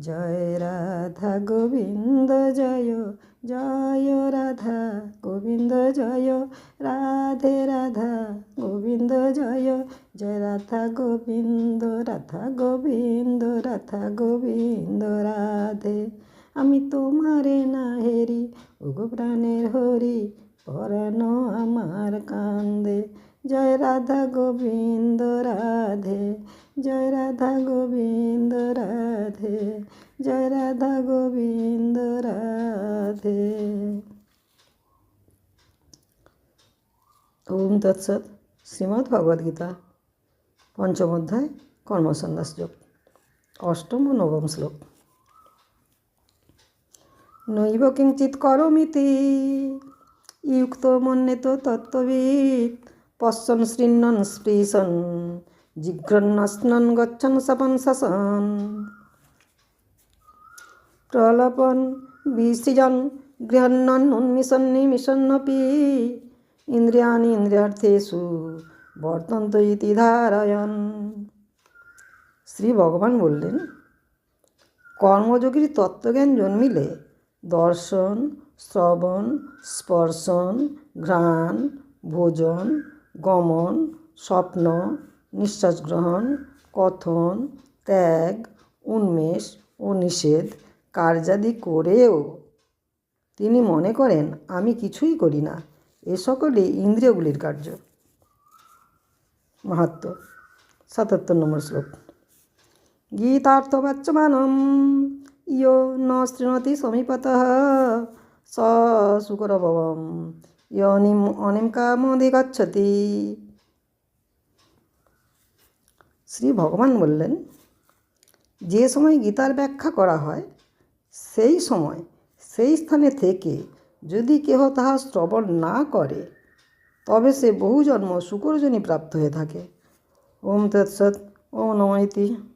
জয় রাধা গোবিন্দ, জয় জয় রাধা গোবিন্দ, জয়, রাধে রাধা গোবিন্দ, জয় জয় রাধা গোবিন্দ রাধা গোবিন্দ রাধা গোবিন্দ, রাধে। আমি তোমারে না হেরি ওগো প্রাণের হরি, পরানো আমার কান্দে। জয় রাধা গোবিন্দ, রাধে। জয় রাধা গোবিন্দ জয় রাধা গোবিন্দ রাধে ওম তৎসৎ শ্রীমদ্ ভগবদ্গীতা পঞ্চম অধ্যায় কর্মসন্ন্যাস যোগ অষ্টম ও নবম শ্লোক নৈব কিঞ্চিৎ করমিতি ইউক্ত মন্যেত তত্ত্ববিদ পশ্যন শৃণ্বন স্পৃশন জিঘ্রন্নস্নন গচ্ছন সপন শাসন প্রলপন বিসৃজন, গৃহন্নন উন্মিশন নিমিশন্নপি ইন্দ্রিয়াণি ইন্দ্রিয়ার্থেষু বর্তন্ত ইতি ধারয়ন। শ্রী ভগবান বললেন, কর্মযোগীর তত্ত্বজ্ঞান জন্মিলে দর্শন, শ্রবণ, স্পর্শন, ঘ্রাণ, ভোজন, গমন, স্বপ্ন, নিঃশ্বাস গ্রহণ, কথন, ত্যাগ, উন্মেষ ও নিষেধ কার্যাদি করেও? তিনি মনে করেন, আমি কিছুই করি না। এ সকলে ইন্দ্রিয়গুলির কার্য। মাহাত্ম সাতাত্তর নম্বর শ্লোক। গীতার্থবাচ্যমানম, ইয় ন শৃণোতি সমীপতঃ স শুকরভবম ইয়নিম অনিম কামধিগচ্ছতি শ্রী ভগবান বললেন, যে সময় গীতার ব্যাখ্যা করা হয় সেই সময়, সেই স্থানে থেকে যদি কেহ তাহা শ্রবণ না করে, তবে সে বহু জন্ম শুকরজনী প্রাপ্ত হয়ে থাকে। ওম তৎসৎ, ওম নমঃ ইতি।